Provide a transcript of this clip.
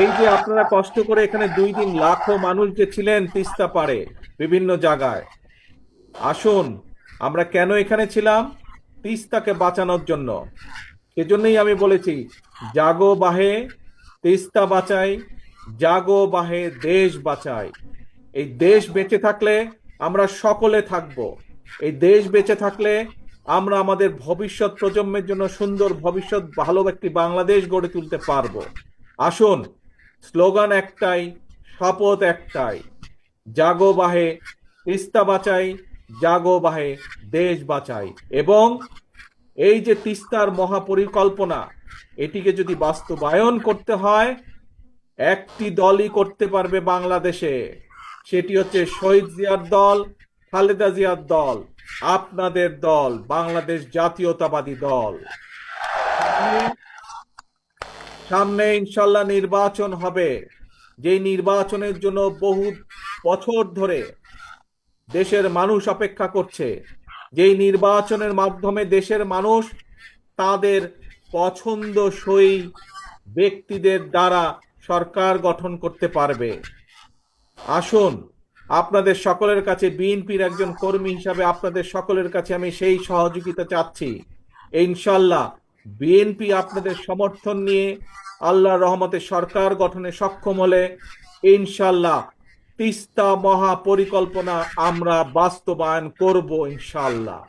এই যে আপনারা কষ্ট করে এখানে দুই দিন লাখো মানুষ যে ছিলেন, তিস্তা পারে বিভিন্ন জায়গায়। আসুন, আমরা কেন এখানে ছিলাম? তিস্তাকে বাঁচানোর জন্য। সেজন্যই আমি বলেছি, জাগো বাহে, তিস্তা বাঁচাই, জাগো বাহে, দেশ বাঁচাই। এই দেশ বেঁচে থাকলে আমরা সকলে থাকব। এই দেশ বেঁচে থাকলে আমরা আমাদের ভবিষ্যৎ প্রজন্মের জন্য সুন্দর ভবিষ্যৎ, ভালো একটি বাংলাদেশ গড়ে তুলতে পারব। আসুন স্লোগান একটাই, শপথ একটাই, জাগো বাহে, তিস্তা বাঁচাই, জাগো বাহে, দেশ বাঁচাই। এবং এই যে তিস্তার মহাপরিকল্পনা, এটিকে যদি বাস্তবায়ন করতে হয়, একটি দলই করতে পারবে বাংলাদেশে। সেটি হচ্ছে শহীদ জিয়ার দল, খালেদা জিয়ার দল, আপনাদের দল, বাংলাদেশ জাতীয়তাবাদী দল। সামনে ইনশাল্লাহ নির্বাচন হবে। যেই নির্বাচনের জন্য বহু বছর ধরে দেশের মানুষ অপেক্ষা করছে, যেই নির্বাচনের মাধ্যমে দেশের মানুষ তাদের পছন্দসই ব্যক্তিদের দ্বারা সরকার গঠন করতে পারবে। আসুন, আপনাদের সকলের কাছে, বিএনপির একজন কর্মী হিসাবে আপনাদের সকলের কাছে আমি সেই সহযোগিতা চাচ্ছি। ইনশাল্লাহ বিএনপি আপনাদের সমর্থন নিয়ে আল্লাহ রহমতে সরকার গঠনে সক্ষম হলে ইনশাল্লাহ তিস্তা মহা পরিকল্পনা আমরা বাস্তবায়ন করব ইনশাল্লাহ